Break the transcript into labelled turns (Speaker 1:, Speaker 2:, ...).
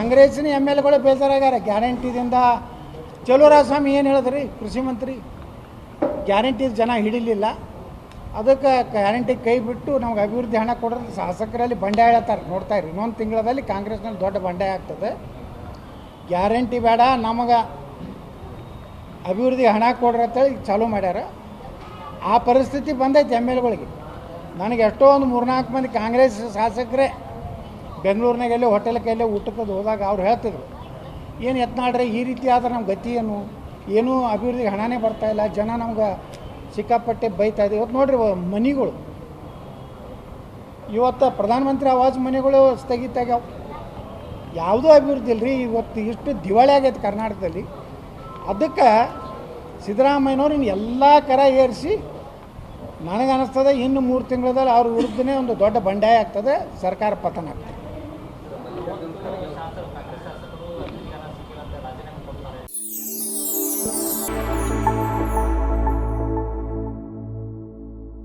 Speaker 1: ಕಾಂಗ್ರೆಸ್ಸಿನ M L ಎಗಳು ಬೇಜಾರಾಗ್ಯಾರ ಗ್ಯಾರಂಟಿದಿಂದ ಸ್ವಾಮಿ ಏನು ಹೇಳಿದ್ರಿ? ಕೃಷಿ ಮಂತ್ರಿ. ಗ್ಯಾರಂಟಿ ಜನ ಹಿಡಿಲಿಲ್ಲ. ಅದಕ್ಕೆ ಗ್ಯಾರಂಟಿ ಕೈ ಬಿಟ್ಟು ನಮ್ಗೆ ಅಭಿವೃದ್ಧಿ ಹಣ ಕೊಡೋದು ಶಾಸಕರಲ್ಲಿ ಬಂಡಾಯ ಹೇಳ್ತಾರೆ. ನೋಡ್ತಾ ಇರಿ. ಇನ್ನೊಂದು ತಿಂಗಳಲ್ಲಿ ಕಾಂಗ್ರೆಸ್ನಲ್ಲಿ ದೊಡ್ಡ ಬಂಡಾಯ ಆಗ್ತದೆ. ಗ್ಯಾರಂಟಿ ಬೇಡ. ನಮಗೆ ಅಭಿವೃದ್ಧಿ ಹಣ ಕೊಡ್ರಿ ಅಂತೇಳಿ ಚಾಲೂ ಮಾಡ್ಯಾರ. ಆ ಪರಿಸ್ಥಿತಿ ಬಂದೈತೆ ಎಂ ಎಲ್ಗಳಿಗೆ ನನಗೆ ಎಷ್ಟೋ ಒಂದು ಮೂರ್ನಾಲ್ಕು ಮಂದಿ ಕಾಂಗ್ರೆಸ್ ಶಾಸಕರೇ ಬೆಂಗಳೂರಿನಾಗ ಎಲ್ಲೇ ಹೋಟೆಲ್ಗೆ ಎಲ್ಲೇ ಊಟಕ್ಕೆ ಹೋದಾಗ ಅವ್ರು ಹೇಳ್ತಿದ್ರು, ಏನು ಎತ್ನಾಡ್ರಿ ಈ ರೀತಿ ಆದ್ರೆ ನಮ್ಮ ಗತಿ ಏನು? ಏನೂ ಅಭಿವೃದ್ಧಿಗೆ ಹಣನೇ ಇಲ್ಲ. ಜನ ನಮ್ಗೆ ಸಿಕ್ಕಾಪಟ್ಟೆ ಬೈತಾ ಇದೆ ಇವತ್ತು ನೋಡ್ರಿ ಮನೆಗಳು. ಇವತ್ತು ಪ್ರಧಾನಮಂತ್ರಿ ಆವಾಜ್ ಮನೆಗಳು ಸ್ಥಗಿತ ಆಗ್ಯಾವ. ಯಾವುದೂ ಅಭಿವೃದ್ಧಿ ಇಲ್ಲರಿ ಇವತ್ತು ಇಷ್ಟು ದಿವಾಳಿ ಆಗೈತೆ ಕರ್ನಾಟಕದಲ್ಲಿ. ಅದಕ್ಕೆ ಸಿದ್ದರಾಮಯ್ಯನವ್ರು ಇನ್ನು ಎಲ್ಲ ಕರ ಏರಿಸಿ ನನಗನ್ನಿಸ್ತದೆ ಇನ್ನು ಮೂರು ತಿಂಗಳಲ್ಲಿ ಅವ್ರ ವಿರುದ್ಧನೇ ಒಂದು ದೊಡ್ಡ ಬಂಡಾಯ ಆಗ್ತದೆ, ಸರ್ಕಾರ ಪತನ ಆಗ್ತದೆ. 我们可以用它这种方。